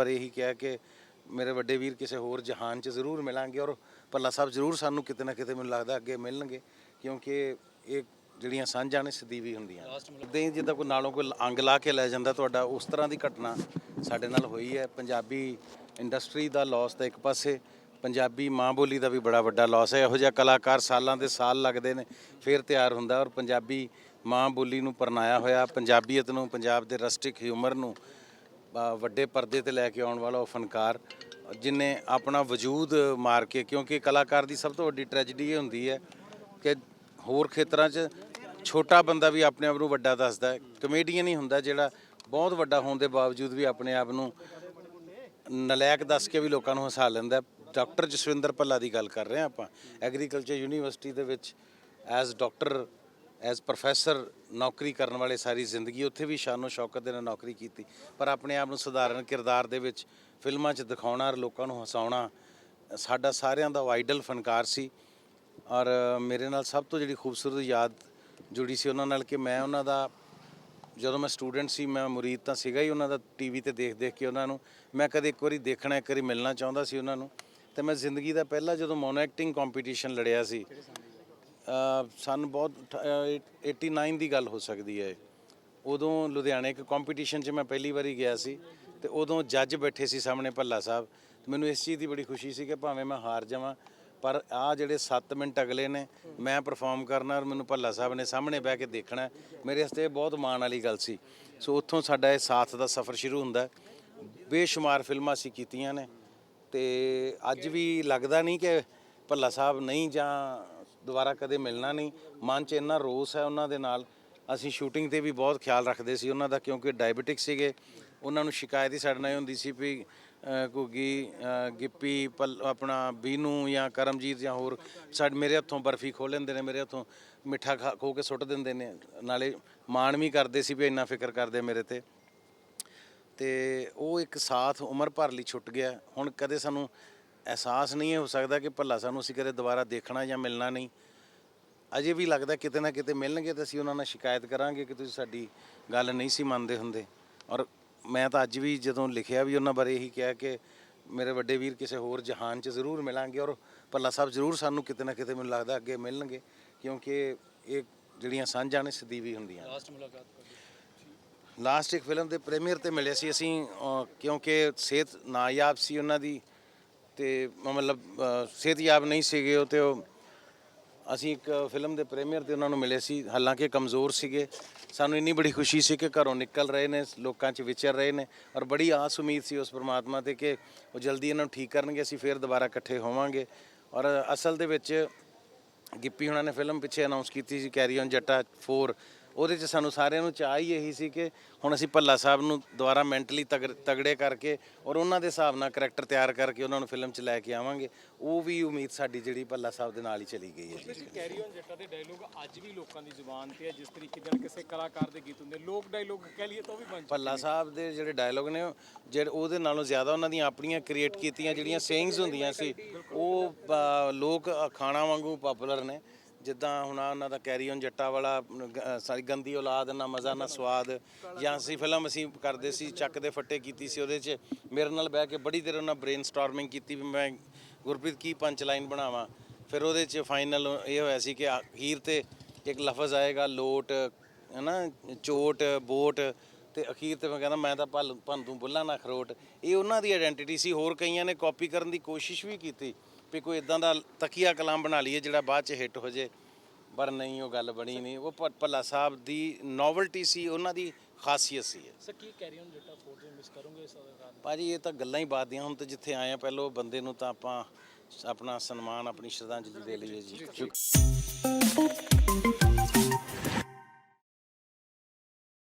ਬਾਰੇ ਇਹੀ ਕਿਹਾ ਕਿ ਮੇਰੇ ਵੱਡੇ ਵੀਰ ਕਿਸੇ ਹੋਰ ਜਹਾਨ 'ਚ ਜ਼ਰੂਰ ਮਿਲਾਂਗੇ ਔਰ ਭੱਲਾ ਸਾਹਿਬ ਜ਼ਰੂਰ ਸਾਨੂੰ ਕਿਤੇ ਨਾ ਕਿਤੇ ਮੈਨੂੰ ਲੱਗਦਾ ਅੱਗੇ ਮਿਲਣਗੇ ਕਿਉਂਕਿ ਇਹ ਜਿਹੜੀਆਂ ਸਾਂਝਾਂ ਨੇ ਸਦੀਵੀ ਹੁੰਦੀਆਂ ਦੇ ਜਿੱਦਾਂ ਕੋਈ ਨਾਲੋਂ ਕੋਈ ਅੰਗ ਲਾ ਕੇ ਲੈ ਜਾਂਦਾ ਤੁਹਾਡਾ ਉਸ ਤਰ੍ਹਾਂ ਦੀ ਘਟਨਾ ਸਾਡੇ ਨਾਲ ਹੋਈ ਹੈ। ਪੰਜਾਬੀ ਇੰਡਸਟਰੀ ਦਾ ਲਾਸ ਤਾਂ ਇੱਕ ਪਾਸੇ ਪੰਜਾਬੀ ਮਾਂ ਬੋਲੀ ਦਾ ਵੀ ਬੜਾ ਵੱਡਾ ਲਾਸ ਹੈ। ਇਹੋ ਜਿਹਾ ਕਲਾਕਾਰ ਸਾਲਾਂ ਦੇ ਸਾਲ ਲੱਗਦੇ ਨੇ ਫਿਰ ਤਿਆਰ ਹੁੰਦਾ ਔਰ ਪੰਜਾਬੀ ਮਾਂ ਬੋਲੀ ਨੂੰ ਪਰਨਾਇਆ ਹੋਇਆ ਪੰਜਾਬੀਅਤ ਨੂੰ ਪੰਜਾਬ ਦੇ ਰਸਟਿਕ ਹਿਊਮਰ ਨੂੰ ਵੱਡੇ ਪਰਦੇ ਤੇ ਲੈ ਕੇ ਆਉਣ ਵਾਲਾ ਉਹ ਫਨਕਾਰ, ਜਿਨੇ ਆਪਣਾ ਵਜੂਦ ਮਾਰ ਕੇ, ਕਿਉਂਕਿ ਕਲਾਕਾਰ ਦੀ ਸਭ ਤੋਂ ਵੱਡੀ ਟ੍ਰੈਜੇਡੀ ਇਹ ਹੁੰਦੀ ਹੈ ਕਿ ਹੋਰ ਖੇਤਰਾਂ 'ਚ ਛੋਟਾ ਬੰਦਾ ਵੀ ਆਪਣੇ ਆਪ ਨੂੰ ਵੱਡਾ ਦੱਸਦਾ ਹੈ। ਕਮੇਡੀਅਨ ਹੀ ਹੁੰਦਾ ਜਿਹੜਾ ਬਹੁਤ ਵੱਡਾ ਹੋਣ ਦੇ ਬਾਵਜੂਦ ਵੀ ਆਪਣੇ ਆਪ ਨੂੰ ਨਲਾਇਕ ਦੱਸ ਕੇ ਵੀ ਲੋਕਾਂ ਨੂੰ ਹਸਾ ਲੈਂਦਾ ਡਾਕਟਰ ਜਸਵਿੰਦਰ ਭੱਲਾ ਦੀ ਗੱਲ ਕਰ ਰਹੇ ਹਾਂ ਆਪਾਂ। ਐਗਰੀਕਲਚਰ ਯੂਨੀਵਰਸਿਟੀ ਦੇ ਵਿੱਚ ਐਜ਼ ਡਾਕਟਰ ਐਜ਼ ਪ੍ਰੋਫੈਸਰ ਨੌਕਰੀ ਕਰਨ ਵਾਲੇ ਸਾਰੀ ਜ਼ਿੰਦਗੀ ਉੱਥੇ ਵੀ ਸ਼ਾਨੋ ਸ਼ੌਕਤ ਦੇ ਨਾਲ ਨੌਕਰੀ ਕੀਤੀ। ਪਰ ਆਪਣੇ ਆਪ ਨੂੰ ਸਧਾਰਨ ਕਿਰਦਾਰ ਦੇ ਵਿੱਚ ਫਿਲਮਾਂ 'ਚ ਦਿਖਾਉਣਾ ਔਰ ਲੋਕਾਂ ਨੂੰ ਹਸਾਉਣਾ, ਸਾਡਾ ਸਾਰਿਆਂ ਦਾ ਆਈਡਲ ਫਨਕਾਰ ਸੀ। ਔਰ ਮੇਰੇ ਨਾਲ ਸਭ ਤੋਂ ਜਿਹੜੀ ਖੂਬਸੂਰਤ ਯਾਦ ਜੁੜੀ ਸੀ ਉਹਨਾਂ ਨਾਲ ਕਿ ਮੈਂ ਉਹਨਾਂ ਦਾ, ਜਦੋਂ ਮੈਂ ਸਟੂਡੈਂਟ ਸੀ, ਮੈਂ ਮੁਰੀਦ ਤਾਂ ਸੀਗਾ ਹੀ ਉਹਨਾਂ ਦਾ ਟੀਵੀ ਤੇ ਦੇਖ ਦੇਖ ਕੇ ਉਹਨਾਂ ਨੂੰ। ਮੈਂ ਕਦੇ ਇੱਕ ਵਾਰੀ ਦੇਖਣਾ, ਇੱਕ ਵਾਰੀ ਮਿਲਣਾ ਚਾਹੁੰਦਾ ਸੀ ਉਹਨਾਂ ਨੂੰ। ਤੇ ਮੈਂ ਜ਼ਿੰਦਗੀ ਦਾ ਪਹਿਲਾ ਜਦੋਂ ਮੋਨੋ ਐਕਟਿੰਗ ਕੰਪੀਟੀਸ਼ਨ ਲੜਿਆ ਸੀ ਸਨ ਬਹੁਤ ਅਠ- ਅ, 89 ਦੀ ਗੱਲ ਹੋ ਸਕਦੀ ਹੈ ਉਦੋਂ ਲੁਧਿਆਣੇ ਇੱਕ ਕੰਪੀਟੀਸ਼ਨ 'ਚ ਮੈਂ ਪਹਿਲੀ ਵਾਰੀ ਗਿਆ ਸੀ ਤੇ ਉਦੋਂ ਜੱਜ ਬੈਠੇ ਸੀ ਸਾਹਮਣੇ ਭੱਲਾ ਸਾਹਿਬ। ਮੈਨੂੰ ਇਸ ਚੀਜ਼ ਦੀ ਬੜੀ ਖੁਸ਼ੀ ਸੀ ਕਿ ਭਾਵੇਂ ਮੈਂ ਹਾਰ ਜਾਵਾਂ ਪਰ ਆ ਜਿਹੜੇ 7 ਮਿੰਟ ਅਗਲੇ ਨੇ ਮੈਂ ਪਰਫਾਰਮ ਕਰਨਾ ਔਰ ਮੈਨੂੰ ਭੱਲਾ ਸਾਹਿਬ ਨੇ ਸਾਹਮਣੇ ਬਹਿ ਕੇ ਦੇਖਣਾ ਮੇਰੇ ਵਾਸਤੇ ਇਹ ਬਹੁਤ ਮਾਣ ਵਾਲੀ ਗੱਲ ਸੀ। ਸੋ ਉੱਥੋਂ ਸਾਡਾ ਇਹ ਸਾਥ ਦਾ ਸਫ਼ਰ ਸ਼ੁਰੂ ਹੁੰਦਾ। ਬੇਸ਼ੁਮਾਰ ਫਿਲਮਾਂ ਅਸੀਂ ਕੀਤੀਆਂ ਨੇ ਤੇ ਅੱਜ ਵੀ ਲੱਗਦਾ ਨਹੀਂ ਕਿ ਭੱਲਾ ਸਾਹਿਬ ਨਹੀਂ ਜਾਂ ਦੁਬਾਰਾ ਕਦੇ ਮਿਲਣਾ ਨਹੀਂ। ਮਨ 'ਚ ਇੰਨਾ ਰੋਸ ਹੈ ਉਹਨਾਂ ਦੇ ਨਾਲ। ਅਸੀਂ ਸ਼ੂਟਿੰਗ ਤੇ ਵੀ ਬਹੁਤ ਖਿਆਲ ਰੱਖਦੇ ਸੀ ਉਹਨਾਂ ਦਾ ਕਿਉਂਕਿ ਡਾਇਬੀਟਿਕ ਸੀਗੇ। ਉਹਨਾਂ ਨੂੰ ਸ਼ਿਕਾਇਤ ਹੀ ਸਾਡੇ ਨਾਲ ਹੁੰਦੀ ਸੀ ਵੀ ਘੁੱਗੀ ਗਿੱਪੀ, ਪਲ, ਆਪਣਾ ਬੀਨੂ ਜਾਂ ਕਰਮਜੀਤ ਜਾਂ ਹੋਰ ਸਾਡੇ ਮੇਰੇ ਹੱਥੋਂ ਬਰਫੀ ਖੋਹ ਲੈਂਦੇ ਨੇ, ਮੇਰੇ ਹੱਥੋਂ ਮਿੱਠਾ ਖਾ ਖੋ ਕੇ ਸੁੱਟ ਦਿੰਦੇ ਨੇ। ਨਾਲੇ ਮਾਣ ਵੀ ਕਰਦੇ ਸੀ ਵੀ ਇੰਨਾ ਫਿਕਰ ਕਰਦੇ ਮੇਰੇ ਤੇ। ਤੇ ਉਹ ਇੱਕ ਸਾਥ ਉਮਰ ਭਰ ਲਈ ਛੁੱਟ ਗਿਆ। ਹੁਣ ਕਦੇ ਸਾਨੂੰ ਅਹਿਸਾਸ ਨਹੀਂ ਹੋ ਸਕਦਾ ਕਿ ਭੱਲਾ ਸਾਨੂੰ ਅਸੀਂ ਕਦੇ ਦੁਬਾਰਾ ਦੇਖਣਾ ਜਾਂ ਮਿਲਣਾ ਨਹੀਂ। ਅਜੇ ਵੀ ਲੱਗਦਾ ਕਿਤੇ ਨਾ ਕਿਤੇ ਮਿਲਣਗੇ ਤਾਂ ਅਸੀਂ ਉਹਨਾਂ ਨਾਲ ਸ਼ਿਕਾਇਤ ਕਰਾਂਗੇ ਕਿ ਤੁਸੀਂ ਸਾਡੀ ਗੱਲ ਨਹੀਂ ਸੀ ਮੰਨਦੇ ਹੁੰਦੇ। ਔਰ ਮੈਂ ਤਾਂ ਅੱਜ ਵੀ ਜਦੋਂ ਲਿਖਿਆ ਵੀ ਉਹਨਾਂ ਬਾਰੇ ਇਹੀ ਕਿਹਾ ਕਿ ਮੇਰੇ ਵੱਡੇ ਵੀਰ ਕਿਸੇ ਹੋਰ ਜਹਾਨ 'ਚ ਜ਼ਰੂਰ ਮਿਲਾਂਗੇ ਔਰ ਭੱਲਾ ਸਾਹਿਬ ਜ਼ਰੂਰ ਸਾਨੂੰ ਕਿਤੇ ਨਾ ਕਿਤੇ ਮੈਨੂੰ ਲੱਗਦਾ ਅੱਗੇ ਮਿਲਣਗੇ ਕਿਉਂਕਿ ਇਹ ਜਿਹੜੀਆਂ ਸਾਂਝਾਂ ਨੇ ਸਦੀਵੀ ਹੁੰਦੀਆਂ ਲਾਸਟ ਮੁਲਾਕਾਤ ਲਾਸਟ ਇੱਕ ਫਿਲਮ ਦੇ ਪ੍ਰੀਮੀਅਰ ਤੇ ਮਿਲੇ ਸੀ ਅਸੀਂ ਕਿਉਂਕਿ ਸਿਹਤ ਨਾਯਾਬ ਸੀ ਉਹਨਾਂ ਦੀ। ਤੇ ਮਤਲਬ ਸਿਹਤਯਾਬ ਨਹੀਂ ਸੀਗੇ ਉਹ ਤੇ ਉਹ ਅਸੀਂ ਇੱਕ ਫਿਲਮ ਦੇ ਪ੍ਰੀਮੀਅਰ ਤੇ ਉਹਨਾਂ ਨੂੰ ਮਿਲੇ ਸੀ, ਹਾਲਾਂਕਿ ਕਮਜ਼ੋਰ ਸੀਗੇ। ਸਾਨੂੰ ਇੰਨੀ ਬੜੀ ਖੁਸ਼ੀ ਸੀ ਕਿ ਘਰੋਂ ਨਿਕਲ ਰਹੇ ਨੇ, ਲੋਕਾਂ 'ਚ ਵਿਚਰ ਰਹੇ ਨੇ ਔਰ ਬੜੀ ਆਸ ਉਮੀਦ ਸੀ ਉਸ ਪ੍ਰਮਾਤਮਾ ਤੇ ਕਿ ਉਹ ਜਲਦੀ ਇਹਨਾਂ ਨੂੰ ਠੀਕ ਕਰਨਗੇ, ਅਸੀਂ ਫੇਰ ਦੁਬਾਰਾ ਇਕੱਠੇ ਹੋਵਾਂਗੇ। ਔਰ ਅਸਲ ਦੇ ਵਿੱਚ ਗਿੱਪੀ ਹੁਣਾਂ ਨੇ ਫਿਲਮ ਪਿੱਛੇ ਅਨਾਉਂਸ ਕੀਤੀ ਸੀ ਕੈਰੀ ਔਨ ਜੱਟਾ 4 ਉਹਦੇ 'ਚ ਸਾਨੂੰ ਸਾਰਿਆਂ ਨੂੰ ਚਾਹ ਹੀ ਇਹੀ ਸੀ ਕਿ ਹੁਣ ਅਸੀਂ ਭੱਲਾ ਸਾਹਿਬ ਨੂੰ ਦੁਬਾਰਾ ਮੈਂਟਲੀ ਤਗੜੇ ਕਰਕੇ ਔਰ ਉਹਨਾਂ ਦੇ ਹਿਸਾਬ ਨਾਲ ਕਰੈਕਟਰ ਤਿਆਰ ਕਰਕੇ ਉਹਨਾਂ ਨੂੰ ਫਿਲਮ 'ਚ ਲੈ ਕੇ ਆਵਾਂਗੇ ਉਹ ਵੀ ਉਮੀਦ ਸਾਡੀ ਜਿਹੜੀ ਭੱਲਾ ਸਾਹਿਬ ਦੇ ਨਾਲ ਹੀ ਚਲੀ ਗਈ ਹੈ ਜੀ। ਕੈਰੀ ਔਨ ਜੱਟਾ ਦੇ ਡਾਇਲੋਗ ਅੱਜ ਵੀ ਲੋਕਾਂ ਦੀ ਜ਼ੁਬਾਨ ਤੇ ਹੈ ਜਿਸ ਤਰੀਕੇ ਨਾਲ ਕਿਸੇ ਕਲਾਕਾਰ ਦੇ ਗੀਤ ਹੁੰਦੇ ਲੋਕ ਡਾਇਲੋਗ ਕਹਿ ਲਈਏ ਤਾਂ ਉਹ ਵੀ ਬਣ ਭੱਲਾ ਸਾਹਿਬ ਦੇ ਜਿਹੜੇ ਡਾਇਲੋਗ ਨੇ ਜਿਹੜੇ ਉਹਦੇ ਨਾਲੋਂ ਜ਼ਿਆਦਾ ਉਹਨਾਂ ਦੀਆਂ ਆਪਣੀਆਂ ਕ੍ਰੀਏਟ ਕੀਤੀਆਂ ਜਿਹੜੀਆਂ ਸੇਇੰਗਸ ਹੁੰਦੀਆਂ ਸੀ ਉਹ ਲੋਕ ਖਾਣਾ ਵਾਂਗੂ ਪਪੂਲਰ ਨੇ। ਜਿੱਦਾਂ ਹੁਣ ਆਹ ਉਹਨਾਂ ਦਾ ਕੈਰੀ ਔਨ ਜੱਟਾ ਵਾਲਾ ਗ- ਸਾਰੀ ਗੰਦੀ ਔਲਾਦ, ਨਾ ਮਜ਼ਾ, ਨਾ ਸਵਾਦ, ਜਾਂ ਅਸੀਂ ਫਿਲਮ ਅਸੀਂ ਕਰਦੇ ਸੀ, ਚੱਕ ਦੇ ਫੱਟੇ ਕੀਤੀ ਸੀ ਉਹਦੇ 'ਚ, ਮੇਰੇ ਨਾਲ ਬਹਿ ਕੇ ਬੜੀ ਦੇਰ ਉਹਨਾਂ ਬ੍ਰੇਨਸਟਾਰਮਿੰਗ ਕੀਤੀ ਵੀ ਮੈਂ ਗੁਰਪ੍ਰੀਤ ਕੀ ਪੰਚ ਲਾਈਨ ਬਣਾਵਾਂ। ਫਿਰ ਉਹਦੇ 'ਚ ਫਾਈਨਲ ਇਹ ਹੋਇਆ ਸੀ ਕਿ ਅਖੀਰ ਤੇ ਇੱਕ ਲਫ਼ਜ਼ ਆਏਗਾ, ਲੋਟ ਹੈ ਨਾ ਚੋਟ, ਬੋਟ ਤੇ ਅਖੀਰ ਤੇ ਮੈਂ ਕਹਿੰਦਾ ਮੈਂ ਤਾਂ ਭਲ ਭੰਨ ਤੂੰ ਬੁੱਲਾ ਨਾ ਖਰੋਟ। ਇਹ ਉਹਨਾਂ ਦੀ ਆਇਡੈਂਟੀਟੀ ਸੀ ਹੋਰ ਕਈਆਂ ਨੇ ਕਾਪੀ ਕਰਨ ਦੀ ਕੋਸ਼ਿਸ਼ ਵੀ ਕੀਤੀ ਵੀ ਕੋਈ ਇਦਾਂ ਦਾ ਤਕੀਆ ਕਲਾਮ ਬਣਾ ਲਈਏ ਜਿਹੜਾ ਬਾਅਦ ਚ ਹਿੱਟ ਹੋ ਜੇ। ਪਰ ਨਹੀਂ ਉਹ ਗੱਲ ਬਣੀ ਨਹੀਂ। ਉਹ ਭੱਲਾ ਸਾਹਿਬ ਦੀ ਨੋਵਲਟੀ ਸੀ ਉਹਨਾਂ ਦੀ ਖਾਸੀਅਤ ਸੀ। ਸਰ ਕੀ ਕੈਰੀ ਔਨ ਜੱਟਾ ਫੋਰ ਦੇ ਮਿਸ ਕਰੋਗੇ ਇਸ ਨੂੰ ਭਾਜੀ ਇਹ ਤਾਂ ਗੱਲਾਂ ਹੀ ਬਾਤ ਦੀਆਂ। ਹੁਣ ਤਾਂ ਜਿੱਥੇ ਆਏ ਆ ਪਹਿਲਾਂ ਉਹ ਬੰਦੇ ਨੂੰ ਤਾਂ ਆਪਾਂ ਆਪਣਾ ਸਨਮਾਨ ਆਪਣੀ ਸ਼ਰਧਾਂਜਲੀ ਦੇ ਲਈਏ ਜੀ।